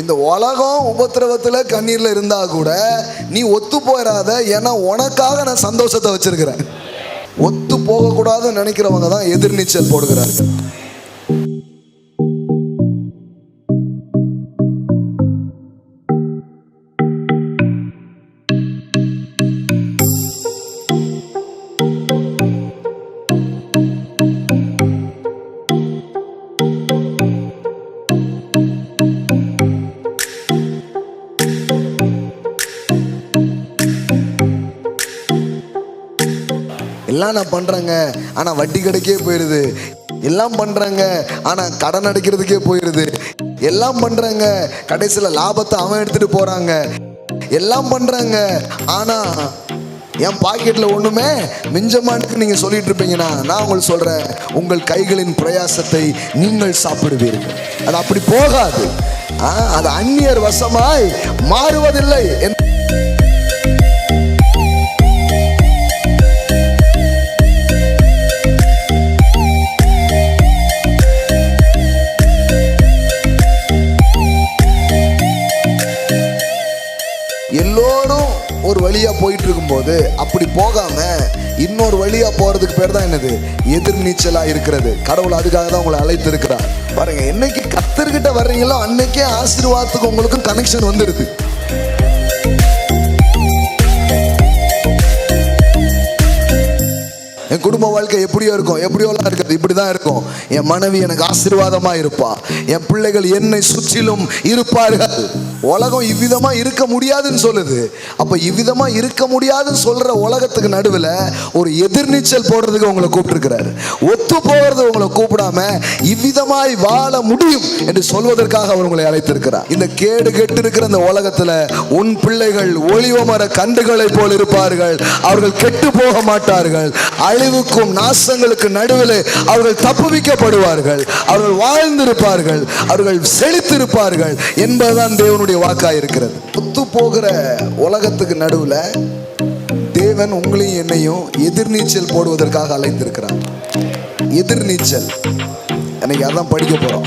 இந்த உலகம் உபத்திரவத்தில் கண்ணீரில் இருந்தால் கூட நீ ஒத்து போயிடாத ஏன்னா உனக்காக நான் சந்தோஷத்தை வச்சிருக்கிறேன். ஒத்து போகக்கூடாதுன்னு நினைக்கிறவங்க தான் எதிர்நீச்சல் போடுகிறார்கள். எல்லாம் நான் பண்ணுறேங்க ஆனா வட்டி கடைக்கே போயிருது. எல்லாம் பண்றேங்க. ஆனா கடன் அடைக்கிறதுக்கே போயிருது. எல்லாம் பண்றேங்க. கடைசியில லாபத்தை அவன் எடுத்துட்டு போறாங்க. எல்லாம் பண்றாங்க. ஆனா என் பாக்கெட்ல ஒண்ணுமே மிஞ்சமானுக்கு நீங்க சொல்லிட்டு இருப்பீங்கன்னா நான் உங்களுக்கு சொல்றேன் உங்கள் கைகளின் பிரயாசத்தை நீங்கள் சாப்பிடுவீர்கள். அது அப்படி போகாது. அது அந்நியர் வசமாய் மாறுவதில்லை. ஒரு வழியா போயிட்டு இருக்கும்போது அப்படி போகாம இன்னொரு வழியா போறதுக்கு பேர் தான் என்னது? எதிர்நீச்சலாக இருக்கிறது. கடவுள் அதுக்காக தான் உங்களை அழைத்து இருக்கிறார் பாருங்க என்னைக்கு கத்தர்கிட்ட வர்றீங்களோ அன்னைக்கே ஆசீர்வாதத்துக்கு உங்களுக்கும் கனெக்ஷன் வந்துடுது என் குடும்ப வாழ்க்கை எப்படியோ இருக்கும் எப்படியோலாம் இருக்குது இப்படி தான் இருக்கும். என் மனைவி எனக்கு ஆசீர்வாதமா இருப்பா. என் பிள்ளைகள் என்னை சுற்றிலும் இருப்பார்கள். உலகம் இவ்விதமா இருக்க முடியாதுன்னு சொல்லுது. அப்ப இவ்விதமா இருக்க முடியாதுன்னு சொல்ற உலகத்துக்கு நடுவில் ஒரு எதிர்நீச்சல் போடுறதுக்கு உங்களை கூப்பிட்டுருக்கிறாரு. ஒத்து போகிறது உங்களை கூப்பிடாம இவ்விதமாய் வாழ முடியும் என்று சொல்வதற்காக அவர் உங்களை அழைத்திருக்கிறார். இந்த கேடு கெட்டு இருக்கிற இந்த உலகத்துல உன் பிள்ளைகள் ஒளிவமர கண்டுகளை போல் இருப்பார்கள். அவர்கள் கெட்டு போக மாட்டார்கள். அழிவுக்கும் நாசங்களுக்கு நடுவில் அவர்கள் தப்புவிக்கப்படுவார்கள். அவர்கள் வாழ்ந்திருப்பார்கள். அவர்கள் செழித்திருப்பார்கள். என்பதுதான் தேவனுடைய வாக்காய் இருக்கிறது. புத்து போகிற உலகத்துக்கு நடுவில் தேவன் உங்களையும் என்னையும் எதிர்நீச்சல் போடுவதற்காக அலைந்திருக்கிறார் எதிர்நீச்சல். அன்னைக்கு அதான் படிக்க போறோம்.